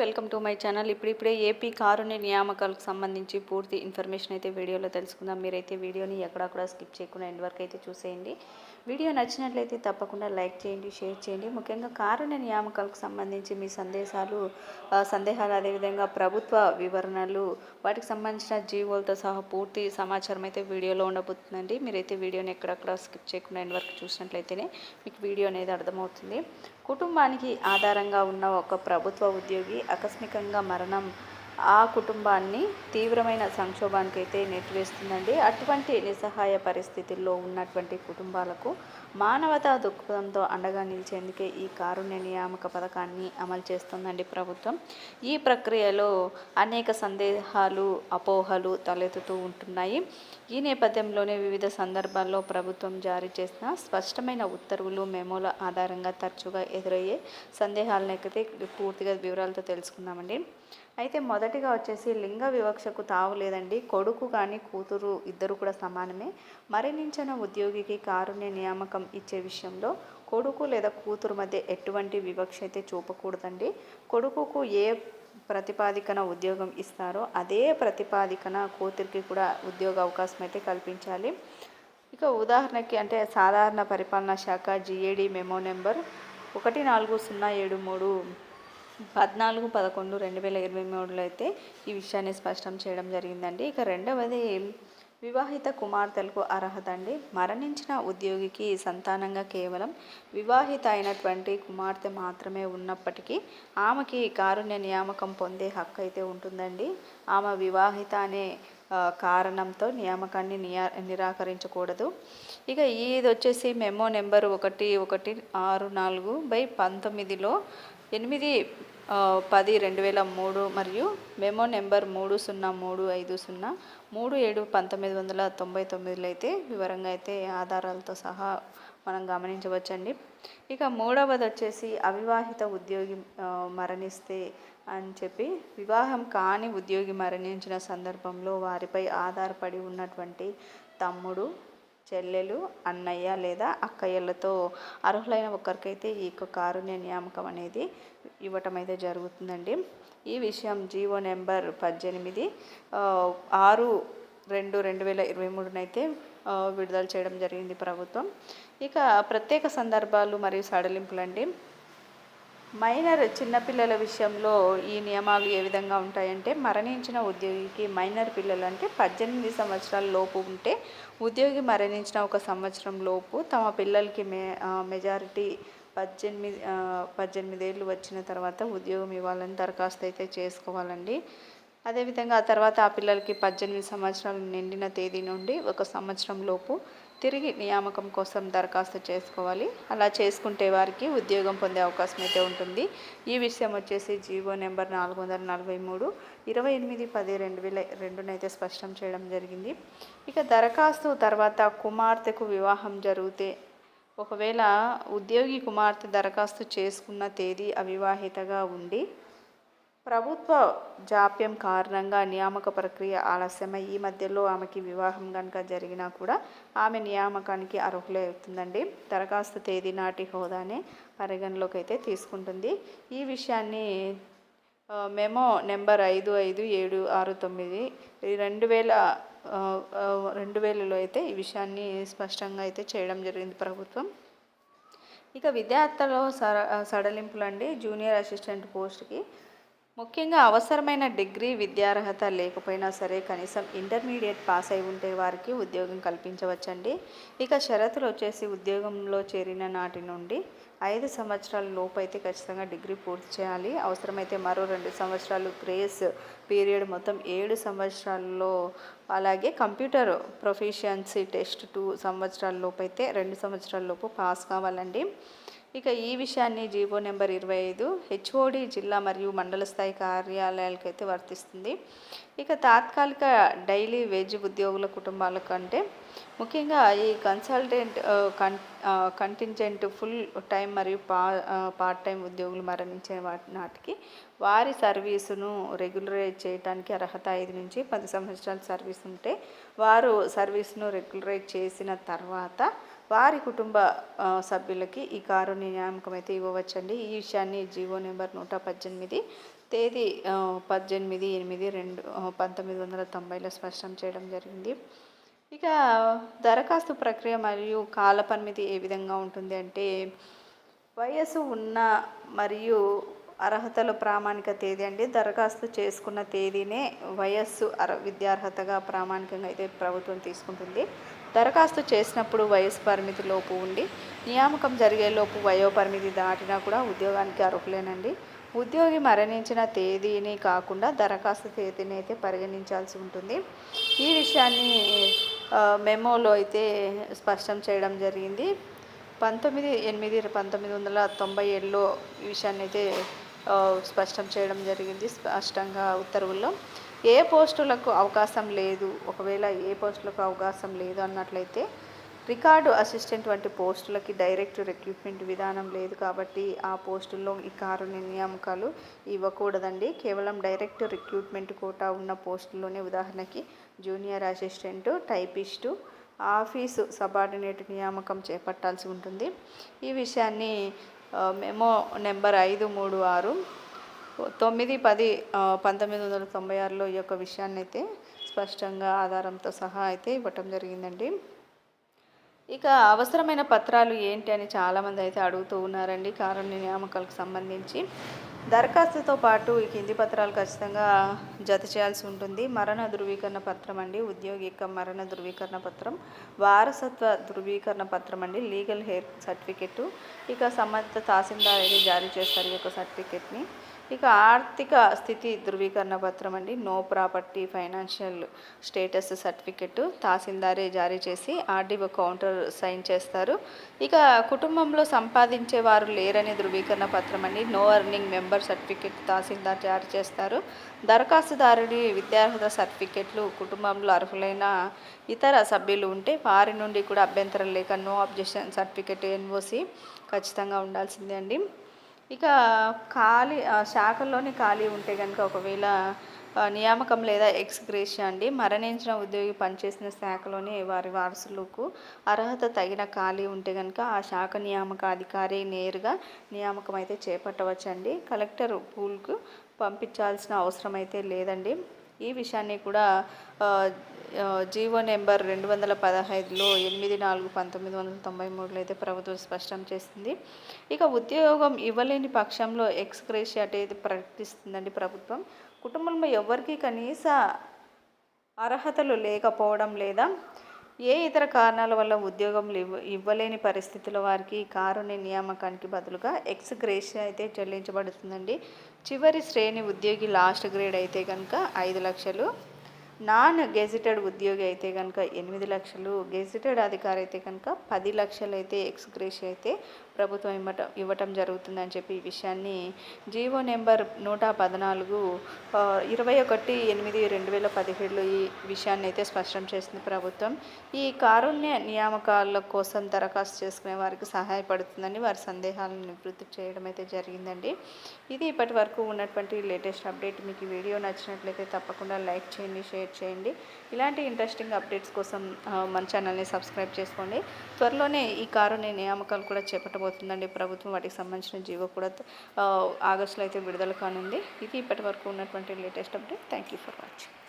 Welcome to my channel. ఇప్పుడిప్పుడే AP కారుణ్య నియామకాలకు సంబంధించి పూర్తి ఇన్ఫర్మేషన్ అయితే వీడియోలో తెలుసుకుందాం. మీరైతే వీడియోని ఎక్కడా కూడా స్కిప్ చేయకుండా ఎండ్ వరకు అయితే చూసేయండి. వీడియో నచ్చినట్లయితే తప్పకుండా లైక్ చేయండి షేర్ చేయండి. ముఖ్యంగా కారుణ్య నియామకాలకు సంబంధించి మీ సందేశాలు సందేహాలు అదేవిధంగా ప్రభుత్వ వివరణలు వాటికి సంబంధించిన జీవోలతో సహా పూర్తి సమాచారం అయితే వీడియోలో ఉండబోతుందండి. మీరైతే వీడియోని ఎక్కడక్కడ స్కిప్ చేయకుండా ఎండ్ వరకు చూసినట్లయితేనే మీకు వీడియో అనేది అర్థమవుతుంది. కుటుంబానికి ఆధారంగా ఉన్న ఒక ప్రభుత్వ ఉద్యోగి ఆకస్మికంగా మరణం ఆ కుటుంబాన్ని తీవ్రమైన సంక్షోభానికి అయితే నెట్టివేస్తుందండి. అటువంటి నిస్సహాయ పరిస్థితుల్లో ఉన్నటువంటి కుటుంబాలకు మానవతా దృక్పథంతో అండగా నిలిచేందుకే ఈ కారుణ్య నియామక పథకాన్ని అమలు చేస్తుందండి ప్రభుత్వం. ఈ ప్రక్రియలో అనేక సందేహాలు అపోహలు తలెత్తుతూ ఉంటున్నాయి. ఈ నేపథ్యంలోనే వివిధ సందర్భాల్లో ప్రభుత్వం జారీ చేసిన స్పష్టమైన ఉత్తర్వులు మెమోల ఆధారంగా తరచుగా ఎదురయ్యే సందేహాలను అయితే పూర్తిగా వివరాలతో తెలుసుకుందామండి. అయితే మొదటిగా వచ్చేసి లింగ వివక్షకు తావు లేదండి. కొడుకు కానీ కూతురు ఇద్దరు కూడా సమానమే. మరణించిన ఉద్యోగికి కారుణ్య నియామకం ఇచ్చే విషయంలో కొడుకు లేదా కూతురు మధ్య ఎటువంటి వివక్ష అయితే చూపకూడదండి. కొడుకుకు ఏ ప్రతిపాదికన ఉద్యోగం ఇస్తారో అదే ప్రతిపాదికన కూతురికి కూడా ఉద్యోగ అవకాశం అయితే కల్పించాలి. ఇక ఉదాహరణకి అంటే సాధారణ పరిపాలనా శాఖ జిఏడి మెమో నెంబర్ ఒకటి నాలుగు సున్నా ఏడు మూడు పద్నాలుగు పదకొండు రెండు వేల ఇరవై మూడులో అయితే ఈ విషయాన్ని స్పష్టం చేయడం జరిగిందండి. ఇక రెండవది వివాహిత కుమార్తెలకు అర్హత అండి. మరణించిన ఉద్యోగికి సంతానంగా కేవలం వివాహిత అయినటువంటి కుమార్తె మాత్రమే ఉన్నప్పటికీ ఆమెకి కారుణ్య నియామకం పొందే హక్కు అయితే ఉంటుందండి. ఆమె వివాహిత అనే కారణంతో నియామకాన్ని నియా నిరాకరించకూడదు. ఇక ఇది వచ్చేసి మెమో నెంబర్ ఒకటి ఒకటి ఆరు నాలుగు బై పంతొమ్మిదిలో ఎనిమిది పది రెండు వేల మూడు మరియు మెమో నెంబర్ మూడు సున్నా మూడు ఐదు సున్నా మూడు ఏడు పంతొమ్మిది వందల తొంభై తొమ్మిదిలో అయితే వివరంగా అయితే ఆధారాలతో సహా మనం గమనించవచ్చండి. ఇక మూడవది వచ్చేసి అవివాహిత ఉద్యోగి మరణిస్తే అని చెప్పి వివాహం కాని ఉద్యోగి మరణించిన సందర్భంలో వారిపై ఆధారపడి ఉన్నటువంటి తమ్ముడు చెల్లెలు అన్నయ్య లేదా అక్కయ్యలతో అర్హులైన ఒకరికైతే ఈ యొక్క కారుణ్య నియామకం అనేది ఇవ్వటం అయితే జరుగుతుందండి. ఈ విషయం జీవో నెంబర్ పద్దెనిమిది ఆరు రెండు రెండు వేల ఇరవై మూడునైతే విడుదల చేయడం జరిగింది ప్రభుత్వం. ఇక ప్రత్యేక సందర్భాలు మరియు సడలింపులండి. మైనర్ చిన్నపిల్లల విషయంలో ఈ నియమాలు ఏ విధంగా ఉంటాయంటే మరణించిన ఉద్యోగికి మైనర్ పిల్లలు అంటే పద్దెనిమిది సంవత్సరాల లోపు ఉంటే ఉద్యోగి మరణించిన ఒక సంవత్సరం లోపు తమ పిల్లలకి మే మెజారిటీ పద్దెనిమిది పద్దెనిమిది పద్దెనిమిదేళ్ళు వచ్చిన తర్వాత ఉద్యోగం ఇవ్వాలని దరఖాస్తు అయితే చేసుకోవాలండి. అదేవిధంగా ఆ తర్వాత ఆ పిల్లలకి పద్దెనిమిది సంవత్సరాలు నిండిన తేదీ నుండి ఒక సంవత్సరం లోపు తిరిగి నియామకం కోసం దరఖాస్తు చేసుకోవాలి. అలా చేసుకుంటే వారికి ఉద్యోగం పొందే అవకాశం అయితే ఉంటుంది. ఈ విషయం వచ్చేసి జీవో నెంబర్ నాలుగు వందల నలభై మూడు ఇరవై ఎనిమిది పది రెండు వేల రెండునైతే స్పష్టం చేయడం జరిగింది. ఇక దరఖాస్తు తర్వాత కుమార్తెకు వివాహం జరిగితే ఒకవేళ ఉద్యోగి కుమార్తె దరఖాస్తు చేసుకున్న తేదీ అవివాహితగా ఉండి ప్రభుత్వ జాప్యం కారణంగా నియామక ప్రక్రియ ఆలస్యమై ఈ మధ్యలో ఆమెకి వివాహం కనుక జరిగినా కూడా ఆమె నియామకానికి అర్హులే అవుతుందండి దరఖాస్తు తేదీ నాటి హోదానే పరిగణలోకి అయితే తీసుకుంటుంది. ఈ విషయాన్ని మెమో నెంబర్ ఐదు ఐదు ఏడు ఆరు తొమ్మిది ఈ రెండు వేల రెండు వేలలో అయితే ఈ విషయాన్ని స్పష్టంగా అయితే చేయడం జరిగింది ప్రభుత్వం. ఇక విద్యార్థుల సర సడలింపులు అండి జూనియర్ అసిస్టెంట్ పోస్ట్కి ముఖ్యంగా అవసరమైన డిగ్రీ విద్యార్హత లేకపోయినా సరే కనీసం ఇంటర్మీడియట్ పాస్ అయి ఉంటే వారికి ఉద్యోగం కల్పించవచ్చండి. ఇక షరతులు వచ్చేసి ఉద్యోగంలో చేరిన నాటి నుండి ఐదు సంవత్సరాల లోపు అయితే ఖచ్చితంగా డిగ్రీ పూర్తి చేయాలి. అవసరమైతే మరో రెండు సంవత్సరాలు గ్రేస్ పీరియడ్ మొత్తం ఏడు సంవత్సరాల్లో అలాగే కంప్యూటర్ ప్రొఫిషియన్సీ టెస్ట్ టూ సంవత్సరాల లోపు అయితే రెండు సంవత్సరాల లోపు పాస్ కావాలండి. ఇక ఈ విషయాన్ని జీవో నెంబర్ ఇరవై ఐదు హెచ్ఓడి జిల్లా మరియు మండల స్థాయి కార్యాలయాలకు అయితే వర్తిస్తుంది. ఇక తాత్కాలిక డైలీ వేజ్ ఉద్యోగుల కుటుంబాల కంటే ముఖ్యంగా ఈ కన్సల్టెంట్ కన్ కంటింజెంట్ ఫుల్ టైం మరియు పా పార్ట్ టైం ఉద్యోగులు మరణించే వాటి నాటికి వారి సర్వీసును రెగ్యులరైజ్ చేయడానికి అర్హత ఐదు నుంచి పది సంవత్సరాల సర్వీస్ ఉంటే వారు సర్వీస్ను రెగ్యులరైజ్ చేసిన తర్వాత వారి కుటుంబ సభ్యులకి ఈ కారుని నియామకం అయితే ఇవ్వవచ్చండి. ఈ విషయాన్ని జీవో నెంబర్ నూట పద్దెనిమిది తేదీ పద్దెనిమిది ఎనిమిది రెండు పంతొమ్మిది వందల తొంభైలో స్పష్టం చేయడం జరిగింది. ఇక దరఖాస్తు ప్రక్రియ మరియు కాల పరిమితి ఏ విధంగా ఉంటుంది అంటే వయస్సు ఉన్న మరియు అర్హతలు ప్రామాణిక తేదీ అండి. దరఖాస్తు చేసుకున్న తేదీనే వయస్సు అర విద్యార్హతగా ప్రామాణికంగా అయితే ప్రభుత్వం తీసుకుంటుంది. దరఖాస్తు చేసినప్పుడు వయసు పరిమితి లోపు ఉండి నియామకం జరిగేలోపు వయో పరిమితి దాటినా కూడా ఉద్యోగానికి అర్హులేనండి. ఉద్యోగి మరణించిన తేదీని కాకుండా దరఖాస్తు తేదీని అయితే పరిగణించాల్సి ఉంటుంది. ఈ విషయాన్ని మెమోలో అయితే స్పష్టం చేయడం జరిగింది. పంతొమ్మిది ఎనిమిది పంతొమ్మిది వందల తొంభై ఏడులో ఈ విషయాన్ని అయితే స్పష్టం చేయడం జరిగింది స్పష్టంగా ఉత్తర్వుల్లో. ఏ పోస్టులకు అవకాశం లేదు ఒకవేళ ఏ పోస్టులకు అవకాశం లేదు అన్నట్లయితే రికార్డు అసిస్టెంట్ వంటి పోస్టులకి డైరెక్ట్ రిక్రూట్మెంట్ విధానం లేదు కాబట్టి ఆ పోస్టుల్లో ఈ కారుణ్య నియామకాలు ఇవ్వకూడదండి. కేవలం డైరెక్ట్ రిక్రూట్మెంట్ కోటా ఉన్న పోస్టుల్లోనే ఉదాహరణకి junior assistant typist office subordinate నియామకం చేపట్టాల్సి ఉంటుంది. ఈ విషయాన్ని మెమో నెంబర్ ఐదు మూడు ఆరు తొమ్మిది పది పంతొమ్మిది వందల తొంభై ఆరులో ఈ యొక్క విషయాన్ని అయితే స్పష్టంగా ఆధారంతో సహా అయితే ఇవ్వటం జరిగిందండి. ఇక అవసరమైన పత్రాలు ఏంటి అని చాలామంది అయితే అడుగుతూ ఉన్నారండి. కారుణ్య నియామకాలకు సంబంధించి దరఖాస్తుతో పాటు ఈ కింది పత్రాలు ఖచ్చితంగా జత చేయాల్సి ఉంటుంది. మరణ ధృవీకరణ పత్రం అండి. ఉద్యోగి యొక్క మరణ ధృవీకరణ పత్రం వారసత్వ ధృవీకరణ పత్రం అండి. లీగల్ హెయిర్ సర్టిఫికెట్ ఇక సంబంధిత తహసీల్దార్ అయితే జారీ చేస్తారు ఈ యొక్క సర్టిఫికెట్ని. ఇక ఆర్థిక స్థితి ధృవీకరణ పత్రం అండి. No property financial status certificate తహసీల్దారే జారీ చేసి ఆర్డీఓ కౌంటర్ సైన్ చేస్తారు. ఇక కుటుంబంలో సంపాదించే వారు లేరని ధృవీకరణ పత్రం అండి. నో అర్నింగ్ మెంబర్ సర్టిఫికెట్ తహసీల్దార్ జారీ చేస్తారు. దరఖాస్తుదారుడి విద్యార్హత సర్టిఫికెట్లు కుటుంబంలో అర్హులైన ఇతర సభ్యులు ఉంటే వారి నుండి కూడా అభ్యంతరం లేక నో అబ్జెక్షన్ సర్టిఫికెట్ ఎన్ఓసి ఖచ్చితంగా ఉండాల్సిందే అండి. ఇక ఖాళీ ఆ, శాఖల్లోని ఖాళీ ఉంటే కనుక ఒకవేళ నియామకం లేదా ఎక్స్గ్రేషియా అండి మరణించిన ఉద్యోగి పనిచేసిన శాఖలోని వారి వారసులకు అర్హత తగిన ఖాళీ ఉంటే కనుక ఆ శాఖ నియామక అధికారి నేరుగా నియామకం అయితే చేపట్టవచ్చండి. కలెక్టర్ పూల్కు పంపించాల్సిన అవసరం అయితే లేదండి. ఈ విషయాన్ని కూడా జీవో నెంబర్ రెండు వందల పదహైదులో ఎనిమిది నాలుగు పంతొమ్మిది వందల తొంభై మూడులో అయితే ప్రభుత్వం స్పష్టం చేసింది. ఇక ఉద్యోగం ఇవ్వలేని పక్షంలో ఎక్స్గ్రేషియా అయితే ప్రకటిస్తుందండి ప్రభుత్వం. కుటుంబంలో ఎవరికి కనీస అర్హతలు లేకపోవడం లేదా ఏ ఇతర కారణాల వల్ల ఉద్యోగం ఇవ్వ ఇవ్వలేని పరిస్థితుల వారికి కారుణ్య నియామకానికి బదులుగా ఎక్స్ గ్రేషియా అయితే చెల్లించబడుతుందండి. చివరి శ్రేణి ఉద్యోగి లాస్ట్ గ్రేడ్ అయితే కనుక ఐదు లక్షలు. నాన్ గెజిటెడ్ ఉద్యోగి అయితే కనుక ఎనిమిది లక్షలు. గెజిటెడ్ అధికారి అయితే కనుక పది లక్షలు అయితే ఎక్స్ గ్రేషియా అయితే ప్రభుత్వం ఇవ్వటం ఇవ్వటం జరుగుతుందని చెప్పి ఈ విషయాన్ని జీవో నెంబర్ నూట పద్నాలుగు ఇరవై ఒకటి ఎనిమిది రెండు వేల పదిహేడులో ఈ విషయాన్ని అయితే స్పష్టం చేసింది ప్రభుత్వం. ఈ కారుణ్య నియామకాల కోసం దరఖాస్తు చేసుకునే వారికి సహాయపడుతుందని వారి సందేహాలను నివృత్తి చేయడం అయితే జరిగిందండి. ఇది ఇప్పటి వరకు ఉన్నటువంటి లేటెస్ట్ అప్డేట్. మీకు వీడియో నచ్చినట్లయితే తప్పకుండా లైక్ చేయండి షేర్ చేయండి. ఇలాంటి ఇంట్రెస్టింగ్ అప్డేట్స్ కోసం మన ఛానల్ని సబ్స్క్రైబ్ చేసుకోండి. త్వరలోనే ఈ కారుణ్య నియామకాలు కూడా చేపట్టబోతుందండి ప్రభుత్వం వాటికి సంబంధించిన జీవో కూడా ఆగస్టులో అయితే విడుదల కానుంది. ఇది ఇప్పటి వరకు ఉన్నటువంటి latest update. Thank you for watching